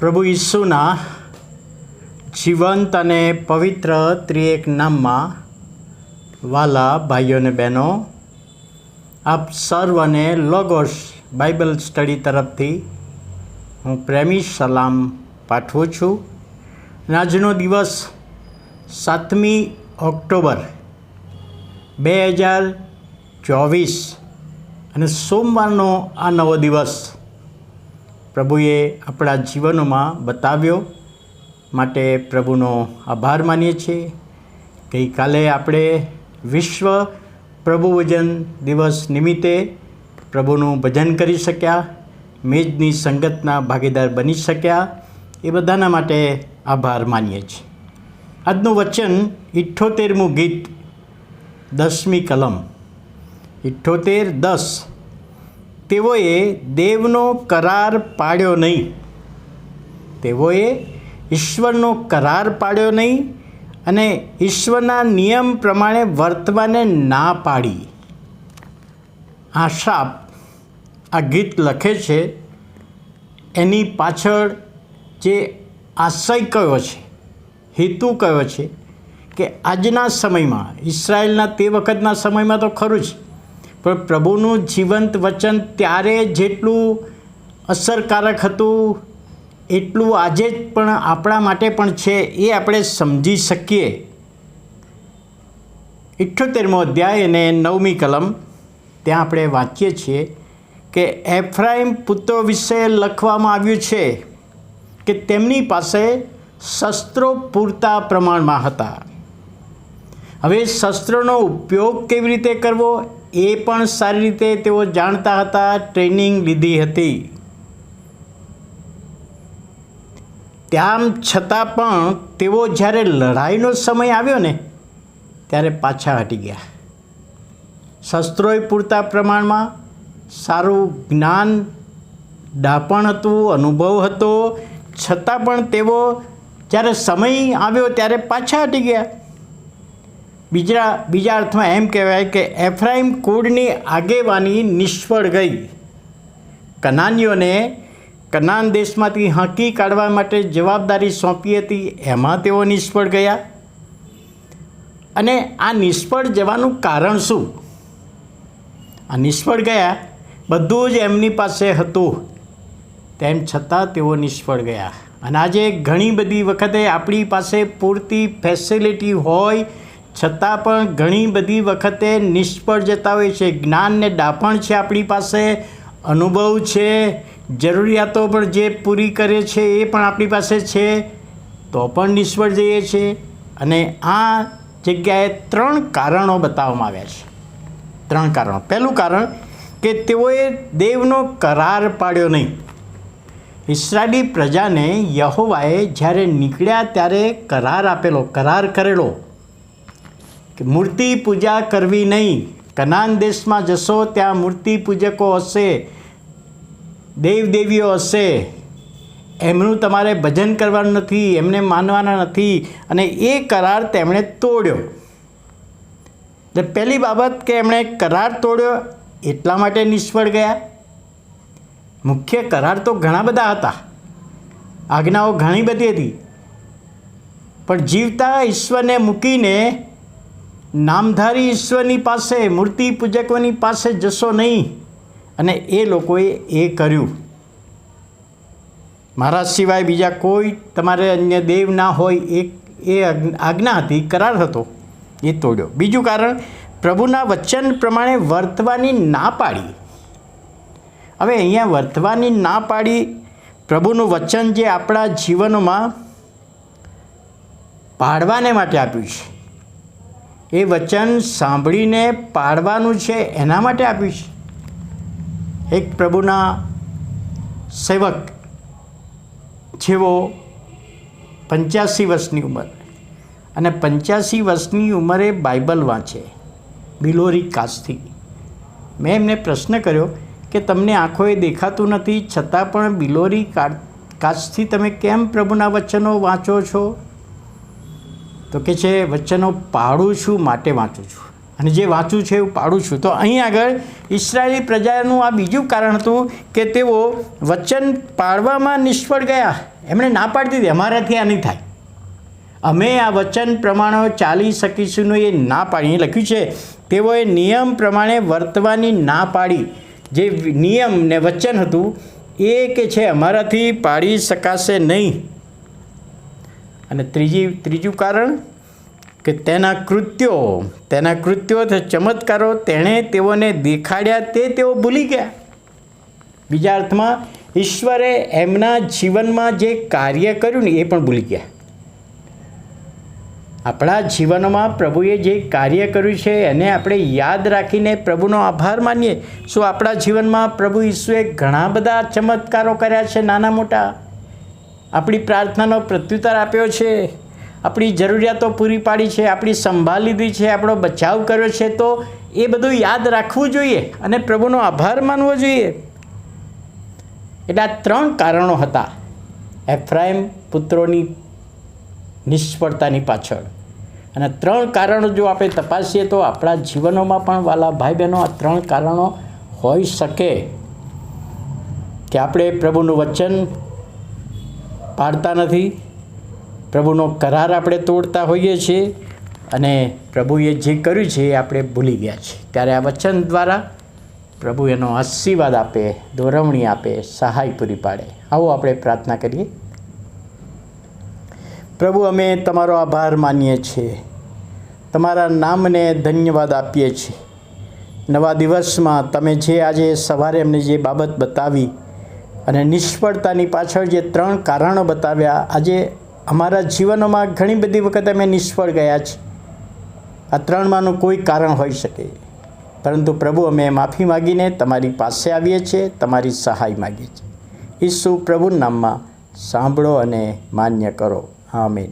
પ્રભુ ઈસુના જીવંત અને પવિત્ર ત્રિએક નામમાં વાલા ભાઈઓ અને બહેનો, આપ સર્વને લોગોસ બાઇબલ સ્ટડી તરફથી હું પ્રેમી સલામ પાઠવું છું. અને આજનો દિવસ સાતમી ઓક્ટોબર બે હજાર ચોવીસ અને સોમવારનો આ નવો દિવસ પ્રભુએ આપણા જીવનોમાં બતાવ્યો માટે પ્રભુનો આભાર માનીએ છીએ. ગઈકાલે આપણે વિશ્વ પ્રભુ ભજન દિવસ નિમિત્તે પ્રભુનું ભજન કરી શક્યા, મેજની સંગતના ભાગીદાર બની શક્યા, એ બધાના માટે આભાર માનીએ છીએ. આજનું વચન ઇઠ્ઠોતેરમું ગીત દસમી કલમ. ઇઠ્ઠોતેર દસ તેઓએ દેવનો કરાર પાડ્યો નહીં. તેઓએ ઈશ્વરનો કરાર પાડ્યો નહીં અને ઈશ્વરના નિયમ પ્રમાણે વર્તવાને ના પાડી. આ શાપ આ ગીત લખે છે, એની પાછળ જે આશય કયો છે, હેતુ કયો છે કે આજના સમયમાં, ઈસરાયલના તે વખતના સમયમાં તો ખરું જ પણ પ્રભુનું જીવંત વચન ત્યારે જેટલું અસરકારક હતું, એટલું આજે જ પણ આપણા માટે પણ છે એ આપણે સમજી શકીએ. ઇઠ્ઠોતેરમો અધ્યાય અને નવમી કલમ, ત્યાં આપણે વાંચીએ છીએ કે એફ્રાઇમ પુત્રો વિશે લખવામાં આવ્યું છે કે તેમની પાસે શસ્ત્રો પૂરતા પ્રમાણમાં હતા. હવે શસ્ત્રોનો ઉપયોગ કેવી રીતે કરવો એ પણ સારી રીતે તેઓ જાણતા હતા, ટ્રેનિંગ લીધી હતી. તેમ છતાં પણ તેઓ જ્યારે લડાઈનો સમય આવ્યો ને, ત્યારે પાછા હટી ગયા. શસ્ત્રોય પૂરતા પ્રમાણમાં, સારું જ્ઞાન, ડાપણ હતું, અનુભવ હતો. છતાં પણ તેઓ જ્યારે સમય આવ્યો ત્યારે પાછા હટી ગયા. બીજા બીજા અર્થમાં એમ કહેવાય કે એફ્રાઇમ કુળની આગેવાની નિષ્ફળ ગઈ. કનાનીઓને કનાન દેશમાંથી હાંકી કાઢવા માટે જવાબદારી સોંપી હતી, એમાં તેઓ નિષ્ફળ ગયા. અને આ નિષ્ફળ જવાનું કારણ શું? આ નિષ્ફળ ગયા બધું જ એમની પાસે હતું. તેમ છતાં તેઓ નિષ્ફળ ગયા. અને આજે ઘણી બધી વખતે આપણી પાસે પૂરતી ફેસિલિટી હોય છતાં પણ ઘણી બધી વખતે નિષ્ફળ જતા હોય છે. જ્ઞાન ને ડાપણ છે આપણી પાસે, અનુભવ છે, જરૂરિયાતો પણ જે પૂરી કરે છે એ પણ આપણી પાસે છે, તો પણ નિષ્ફળ જઈએ છીએ. અને આ જગ્યાએ ત્રણ કારણો બતાવવામાં આવ્યા છે. ત્રણ કારણો. પહેલું કારણ કે તેઓએ દેવનો કરાર પાડ્યો નહીં. ઈસરાડી પ્રજાને યહોવાએ જ્યારે નીકળ્યા ત્યારે કરાર આપેલો, કરાર કરેલો. કે મૂર્તિ પૂજા કરવી નહીં. કનાન દેશમાં જશો ત્યાં મૂર્તિ પૂજકો હશે, દેવદેવીઓ હશે. એમનું તમારે ભજન કરવાનું નથી, એમને માનવાના નથી અને એ કરાર તેમણે તોડ્યો. એટલે પહેલી બાબત કે એમણે કરાર તોડ્યો, એટલા માટે નિષ્ફળ ગયા. મુખ્ય કરાર તો ઘણા બધા હતા. આજ્ઞાઓ ઘણી બધી હતી. પણ જીવતા ઈશ્વરને મૂકીને નામધારી ઈશ્વરની પાસે, મૂર્તિ પૂજકોની પાસે જશો નહીં. અને એ લોકોએ એ કર્યું. મારા સિવાય બીજા કોઈ તમારે અન્ય દેવ ના હોય, એ એ આજ્ઞા હતી, કરાર હતો, એ તોડ્યો. બીજું કારણ, પ્રભુના વચન પ્રમાણે વર્તવાની ના પાડી. હવે અહીંયા વર્તવાની ના પાડી પ્રભુનું વચન જે આપણા જીવનોમાં પાડવાને માટે આપ્યું છે. એ વચન સાંભળીને પાડવાનું છે એના માટે આપ્યું છે એક પ્રભુના સેવક જેવો પંચ્યાસી વર્ષની ઉંમર. અને પંચ્યાસી વર્ષની ઉંમરે બાઇબલ વાંચે. બિલોરી કાસ્થી. મેં એમને પ્રશ્ન કર્યો કે તમને આંખોએ દેખાતું નથી, છતાં પણ બિલોરી કાચથી તમે કેમ પ્રભુના વચનો વાંચો છો? તો કે છે વચનો પાડું છું માટે વાંચું છું. અને જે વાંચું છે, એવું પાડું છું. તો અહીં આગળ ઇસરાયેલી પ્રજાનું આ બીજું કારણ હતું કે તેઓ વચન પાળવામાં નિષ્ફળ ગયા. એમણે ના પાડી દીધી. અમારાથી આ નહીં થાય. અમે આ વચન પ્રમાણે ચાલી શકીશું એ ના પાડી. લખ્યું છે, તેઓએ નિયમ પ્રમાણે વર્તવાની ના પાડી. જે નિયમ ને વચન હતું, એ કે છે, અમારાથી પાડી શકાશે નહીં. અને ત્રીજી, ત્રીજું કારણ કે તેના કૃત્યો તેના કૃત્યો ચમત્કારો તેણે તેઓને દેખાડ્યા તે તેઓ ભૂલી ગયા. બીજા અર્થમાં, ઈશ્વરે એમના જીવનમાં જે કાર્ય કર્યું ને એ પણ ભૂલી ગયા. આપણા જીવનમાં પ્રભુએ જે કાર્ય કર્યું છે એને આપણે યાદ રાખીને પ્રભુનો આભાર માનીએ. શું આપણા જીવનમાં પ્રભુ ઈશ્વરે ઘણા બધા ચમત્કારો કર્યા છે, નાના મોટા? આપણી પ્રાર્થનાનો પ્રત્યુત્તર આપ્યો છે. આપણી જરૂરિયાતો પૂરી પાડી છે, આપણી સંભાળ લીધી છે, આપણો બચાવ કર્યો છે. તો એ બધું યાદ રાખવું જોઈએ અને પ્રભુનો આભાર માનવો જોઈએ. એટલે આ ત્રણ કારણો હતા એફ્રાઇમ પુત્રોની નિષ્ફળતાની પાછળ. અને ત્રણ કારણો જો આપણે તપાસીએ તો આપણા જીવનોમાં પણ વાલા ભાઈ બહેનો આ ત્રણ કારણો હોઈ શકે કે આપણે પ્રભુનું વચન પાડતા નથી. પ્રભુનો કરાર આપણે તોડતા હોઈએ છીએ અને પ્રભુએ જે કર્યું છે એ આપણે ભૂલી ગયા છીએ. ત્યારે આ વચન દ્વારા પ્રભુ એનો આશીર્વાદ આપે, દોરવણી આપે, સહાય પૂરી પાડે. આવો આપણે પ્રાર્થના કરીએ. પ્રભુ, અમે તમારો આભાર માનીએ છીએ. તમારા નામને ધન્યવાદ આપીએ છીએ. નવા દિવસમાં તમે જે આજે સવારે અમને જે બાબત બતાવી અને નિષ્ફળતાની પાછળ જે ત્રણ કારણો બતાવ્યા, આજે અમારા જીવનોમાં ઘણી બધી વખત અમે નિષ્ફળ ગયા છે આ ત્રણમાંનું કોઈ કારણ હોઈ શકે. પરંતુ પ્રભુ, અમે માફી માગીને તમારી પાસે આવીએ છીએ, તમારી સહાય માગીએ છીએ. ઈસુ પ્રભુ નામમાં સાંભળો અને માન્ય કરો. આમીન.